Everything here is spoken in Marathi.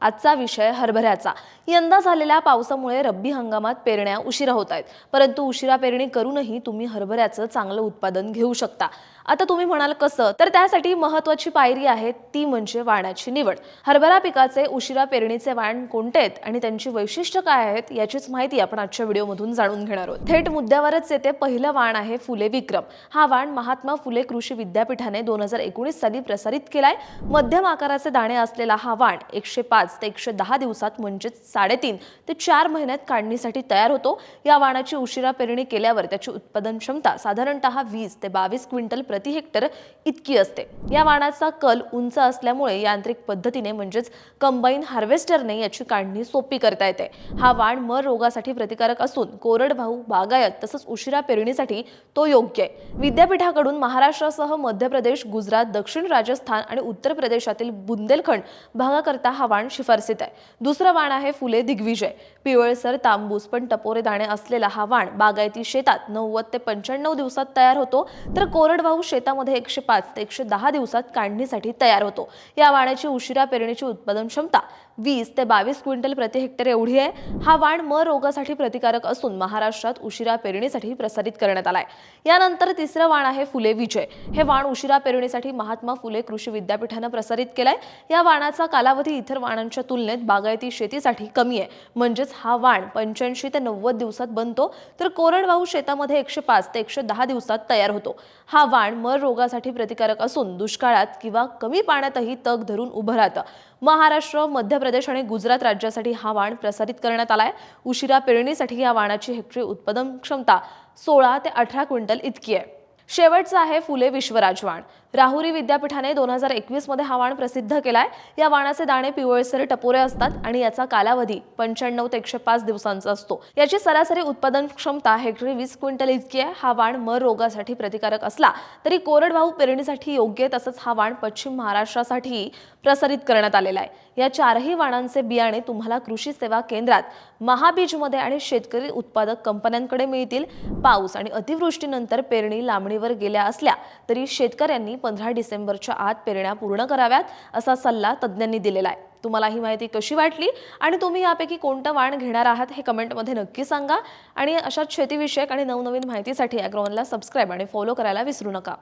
आजचा विषय हरभऱ्याचा. यंदा झालेल्या पावसामुळे रब्बी हंगामात पेरण्या उशिरा होत आहेत. परंतु उशिरा पेरणी करूनही तुम्ही हरभऱ्याचं चांगलं उत्पादन घेऊ शकता. आता तुम्ही म्हणाल कसं? तर त्यासाठी महत्वाची पायरी आहे ती म्हणजे वाणाची निवड. हरभरा पिकाचे उशिरा पेरणीचे वाण कोणते आहेत आणि त्यांची वैशिष्ट्य काय आहेत याचीच माहिती आपण आजच्या व्हिडिओमधून जाणून घेणार आहोत. थेट मुद्द्यावरच येते पहिलं वाण आहे फुले विक्रम. हा वाण महात्मा फुले कृषी विद्यापीठाने दोन हजार एकोणीस साली प्रसारित केलाय. मध्यम आकाराचे दाणे असलेला हा वाण एकशे पाच ते एकशे दहा दिवसात म्हणजेच साडेतीन ते चार महिन्यात काढणीसाठी तयार होतो. या वाणाची उशिरा पेरणी केल्यावर त्याची उत्पादन क्षमता साधारणतः वीस ते बावीस क्विंटल प्रति हेक्टर इतकी असते. या वाणाचा कल उंच असल्यामुळे यांत्रिक पद्धतीने म्हणजेच कंबाईन हार्वेस्टरने याची काढणी सोपी करता येते. हा वाण मर रोगासाठी प्रतिकारक असून कोरडभाऊ बागायत तसंच उशिरा पेरणीसाठी तो योग्य आहे. विद्यापीठाकडून महाराष्ट्रासह मध्य प्रदेश गुजरात दक्षिण राजस्थान आणि उत्तर प्रदेशातील बुंदेलखंड भागाकरता हा वाण शिफारसीत आहे. दुसरं वाण आहे फुले दिग्विजय. पिवळसर तांबूस पण टपोरे दाणे असलेला हा वाण बागायती शेतात नव्वद ते पंच्याण्णव दिवसात तयार होतो. तर कोरडवाहू शेतामध्ये एकशे पाच ते एकशे दहा दिवसात काढणीसाठी तयार होतो. या वाणाची उशिरा पेरणीची उत्पादन क्षमता वीस ते बावीस क्विंटल प्रति हेक्टर एवढी आहे. हा वाण म रोगासाठी प्रतिकारक असून महाराष्ट्रात उशिरा पेरणीसाठी प्रसारित करण्यात आलाय. यानंतर तिसरं वाण आहे फुले विजय. हे वाण उशिरा पेरणीसाठी महात्मा फुले कृषी विद्यापीठानं प्रसारित केलाय. या वाणाचा कालावधी इतर वाणांच्या तुलनेत बागायती शेतीसाठी कमी आहे. म्हणजेच हा वाण पंच्याऐंशी ते नव्वद दिवसात बनतो तर कोरडवाहू शेतामध्ये एकशे पाच ते एकशे दहा दिवसात तयार होतो. हा वाण मर रोगासाठी प्रतिकारक असून दुष्काळात किंवा कमी पाण्यातही तग धरून उभं राहतं. महाराष्ट्र मध्य प्रदेश आणि गुजरात राज्यासाठी हा वाण प्रसारित करण्यात आलाय. उशिरा पेरणीसाठी या वाणाची हेक्टरी उत्पादन क्षमता सोळा ते अठरा क्विंटल इतकी आहे. शेवटचा आहे फुले विश्वराजवाण राहुरी विद्यापीठाने दोन हजार एकवीसमध्ये हा वाण प्रसिद्ध केलाय. या वाणाचे दाणे पिवळसर टपोरे असतात आणि याचा कालावधी पंच्याण्णव ते एकशे पाच दिवसांचा असतो. याची सरासरी उत्पादन क्षमता हेक्टरी वीस क्विंटल इतकी आहे. हा वाण मर रोगासाठी प्रतिकारक असला तरी कोरडवाहू पेरणीसाठी योग्य तसंच हा वाण पश्चिम महाराष्ट्रासाठी प्रसारित करण्यात आलेला आहे. या चारही वाणांचे बियाणे तुम्हाला कृषी सेवा केंद्रात महाबीजमध्ये आणि शेतकरी उत्पादक कंपन्यांकडे मिळतील. पाऊस आणि अतिवृष्टीनंतर पेरणी लांबणी मागणीवर गेल्या असल्या तरी शेतकऱ्यांनी पंधरा डिसेंबरच्या आत पेरण्या पूर्ण कराव्यात असा सल्ला तज्ज्ञांनी दिलेला आहे. तुम्हाला ही माहिती कशी वाटली आणि तुम्ही यापैकी कोणतं वाण घेणार आहात हे कमेंटमध्ये नक्की सांगा. आणि अशाच शेतीविषयक आणि नवनवीन माहितीसाठी अॅग्रोवनला सबस्क्राईब आणि फॉलो करायला विसरू नका.